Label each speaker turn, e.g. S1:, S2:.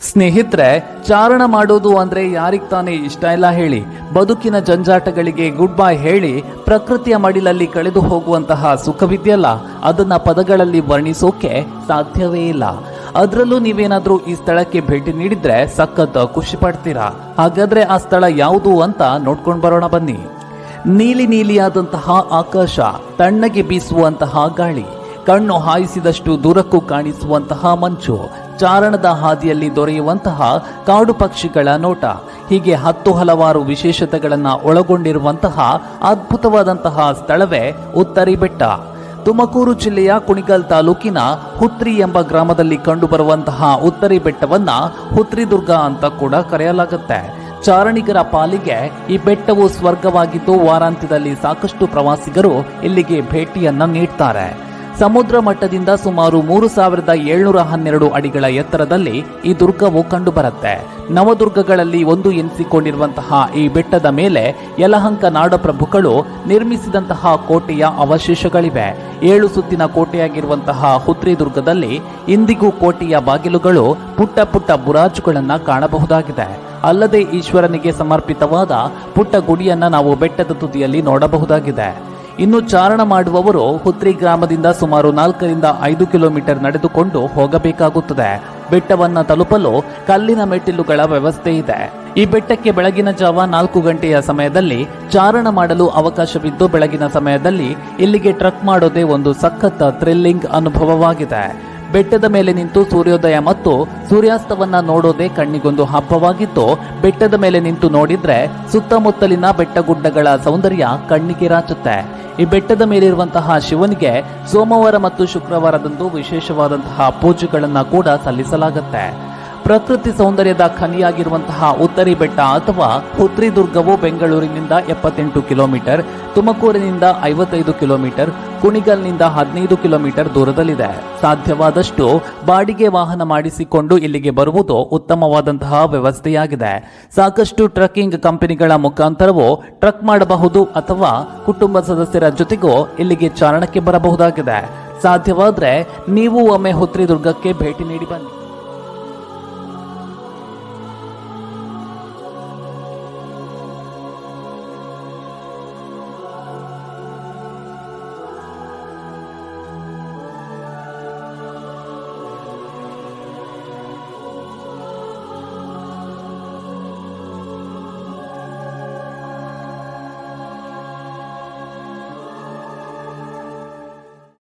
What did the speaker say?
S1: ಸ್ನೇಹಿತರೆ, ಚಾರಣ ಮಾಡೋದು ಅಂದ್ರೆ ಯಾರಿಗ್ ತಾನೇ ಇಷ್ಟ ಇಲ್ಲ ಹೇಳಿ. ಬದುಕಿನ ಜಂಜಾಟಗಳಿಗೆ ಗುಡ್ ಬೈ ಹೇಳಿ ಪ್ರಕೃತಿಯ ಮಡಿಲಲ್ಲಿ ಕಳೆದು ಹೋಗುವಂತಹ ಸುಖವಿದೆಯಲ್ಲ, ಅದನ್ನ ಪದಗಳಲ್ಲಿ ವರ್ಣಿಸೋಕೆ ಸಾಧ್ಯವೇ ಇಲ್ಲ. ಅದರಲ್ಲೂ ನೀವೇನಾದರೂ ಈ ಸ್ಥಳಕ್ಕೆ ಭೇಟಿ ನೀಡಿದ್ರೆ ಸಖತ್ ಖುಷಿ ಪಡ್ತೀರಾ? ಹಾಗಾದ್ರೆ ಆ ಸ್ಥಳ ಯಾವುದು ಅಂತ ನೋಡ್ಕೊಂಡು ಬರೋಣ ಬನ್ನಿ. ನೀಲಿ ನೀಲಿಯಾದಂತಹ ಆಕಾಶ, ತಣ್ಣಗೆ ಬೀಸುವಂತಹ ಗಾಳಿ. ಕಣ್ಣು ಹಾಯಿಸಿದಷ್ಟು ದೂರಕ್ಕೂ ಕಾಣಿಸುವಂತಹ ಮಂಚು, ಚಾರಣದ ಹಾದಿಯಲ್ಲಿ ದೊರೆಯುವಂತಹ ಕಾಡು ಪಕ್ಷಿಗಳ ನೋಟ, ಹೀಗೆ ಹತ್ತು ಹಲವಾರು ವಿಶೇಷತೆಗಳನ್ನು ಒಳಗೊಂಡಿರುವಂತಹ ಅದ್ಭುತವಾದಂತಹ ಸ್ಥಳವೇ ಉತ್ತರಿ ಬೆಟ್ಟ. ತುಮಕೂರು ಜಿಲ್ಲೆಯ ಕುಣಿಗಲ್ ತಾಲೂಕಿನ ಹುತ್ರಿ ಎಂಬ ಗ್ರಾಮದಲ್ಲಿ ಕಂಡುಬರುವಂತಹ ಉತ್ತರಿ ಬೆಟ್ಟವನ್ನ ಹುತ್ರಿದುರ್ಗ ಅಂತ ಕೂಡ ಕರೆಯಲಾಗುತ್ತೆ. ಚಾರಣಿಗರ ಪಾಲಿಗೆ ಈ ಬೆಟ್ಟವು ಸ್ವರ್ಗವಾಗಿದ್ದು ವಾರಾಂತ್ಯದಲ್ಲಿ ಸಾಕಷ್ಟು ಪ್ರವಾಸಿಗರು ಇಲ್ಲಿಗೆ ಭೇಟಿಯನ್ನ ನೀಡ್ತಾರೆ. ಸಮುದ್ರ ಮಟ್ಟದಿಂದ ಸುಮಾರು ಮೂರು ಸಾವಿರದ ಏಳ್ನೂರ ಹನ್ನೆರಡು ಅಡಿಗಳ ಎತ್ತರದಲ್ಲಿ ಈ ದುರ್ಗವು ಕಂಡುಬರುತ್ತೆ. ನವದುರ್ಗಗಳಲ್ಲಿ ಒಂದು ಎನಿಸಿಕೊಂಡಿರುವಂತಹ ಈ ಬೆಟ್ಟದ ಮೇಲೆ ಯಲಹಂಕ ನಾಡಪ್ರಭುಗಳು ನಿರ್ಮಿಸಿದಂತಹ ಕೋಟೆಯ ಅವಶೇಷಗಳಿವೆ. ಏಳು ಸುತ್ತಿನ ಕೋಟೆಯಾಗಿರುವಂತಹ ಹುತ್ರಿ ದುರ್ಗದಲ್ಲಿ ಇಂದಿಗೂ ಕೋಟೆಯ ಬಾಗಿಲುಗಳು ಪುಟ್ಟ ಪುಟ್ಟ ಬುರಾಜುಗಳನ್ನು ಕಾಣಬಹುದಾಗಿದೆ. ಅಲ್ಲದೆ ಈಶ್ವರನಿಗೆ ಸಮರ್ಪಿತವಾದ ಪುಟ್ಟ ಗುಡಿಯನ್ನ ನಾವು ಬೆಟ್ಟದ ತುದಿಯಲ್ಲಿ ನೋಡಬಹುದಾಗಿದೆ. ಇನ್ನು ಚಾರಣ ಮಾಡುವವರು ಹುತ್ರಿ ಗ್ರಾಮದಿಂದ ಸುಮಾರು ನಾಲ್ಕರಿಂದ ಐದು ಕಿಲೋಮೀಟರ್ ನಡೆದುಕೊಂಡು ಹೋಗಬೇಕಾಗುತ್ತದೆ. ಬೆಟ್ಟವನ್ನ ತಲುಪಲು ಕಲ್ಲಿನ ಮೆಟ್ಟಿಲುಗಳ ವ್ಯವಸ್ಥೆ ಇದೆ. ಈ ಬೆಟ್ಟಕ್ಕೆ ಬೆಳಗಿನ ಜಾವ ನಾಲ್ಕು ಗಂಟೆಯ ಸಮಯದಲ್ಲಿ ಚಾರಣ ಮಾಡಲು ಅವಕಾಶವಿದ್ದು ಬೆಳಗಿನ ಸಮಯದಲ್ಲಿ ಇಲ್ಲಿಗೆ ಟ್ರಕ್ ಮಾಡೋದೇ ಒಂದು ಸಖತ್ ಥ್ರಿಲ್ಲಿಂಗ್ ಅನುಭವವಾಗಿದೆ. ಬೆಟ್ಟದ ಮೇಲೆ ನಿಂತು ಸೂರ್ಯೋದಯ ಮತ್ತು ಸೂರ್ಯಾಸ್ತವನ್ನ ನೋಡೋದೇ ಕಣ್ಣಿಗೊಂದು ಹಬ್ಬವಾಗಿದ್ದು ಬೆಟ್ಟದ ಮೇಲೆ ನಿಂತು ನೋಡಿದ್ರೆ ಸುತ್ತಮುತ್ತಲಿನ ಬೆಟ್ಟಗುಡ್ಡಗಳ ಸೌಂದರ್ಯ ಕಣ್ಣಿಗೆ ರಾಚುತ್ತೆ. ಈ ಬೆಟ್ಟದ ಮೇಲಿರುವಂತಹ ಶಿವನಿಗೆ ಸೋಮವಾರ ಮತ್ತು ಶುಕ್ರವಾರದಂದು ವಿಶೇಷವಾದಂತಹ ಪೂಜೆಗಳನ್ನು ಕೂಡ ಸಲ್ಲಿಸಲಾಗುತ್ತೆ. ಪ್ರಕೃತಿ ಸೌಂದರ್ಯದ ಖನಿಯಾಗಿರುವಂತಹ ಉತ್ತರಿ ಬೆಟ್ಟ ಅಥವಾ ಹುತ್ರಿ ದುರ್ಗವು ಬೆಂಗಳೂರಿನಿಂದ ಎಪ್ಪತ್ತೆಂಟು ಕಿಲೋಮೀಟರ್, ತುಮಕೂರಿನಿಂದ ಐವತ್ತೈದು ಕಿಲೋಮೀಟರ್, ಕುಣಿಗಲ್ನಿಂದ ಹದಿನೈದು ಕಿಲೋಮೀಟರ್ ದೂರದಲ್ಲಿದೆ. ಸಾಧ್ಯವಾದಷ್ಟು ಬಾಡಿಗೆ ವಾಹನ ಮಾಡಿಸಿಕೊಂಡು ಇಲ್ಲಿಗೆ ಬರುವುದು ಉತ್ತಮವಾದಂತಹ ವ್ಯವಸ್ಥೆಯಾಗಿದೆ. ಸಾಕಷ್ಟು ಟ್ರಕ್ಕಿಂಗ್ ಕಂಪನಿಗಳ ಮುಖಾಂತರವೂ ಟ್ರಕ್ ಮಾಡಬಹುದು ಅಥವಾ ಕುಟುಂಬ ಸದಸ್ಯರ ಜೊತೆಗೂ ಇಲ್ಲಿಗೆ ಚಾರಣಕ್ಕೆ ಬರಬಹುದಾಗಿದೆ. ಸಾಧ್ಯವಾದರೆ ನೀವು ಒಮ್ಮೆ ಹುತ್ರಿ ದುರ್ಗಕ್ಕೆ ಭೇಟಿ ನೀಡಿ ಬನ್ನಿ.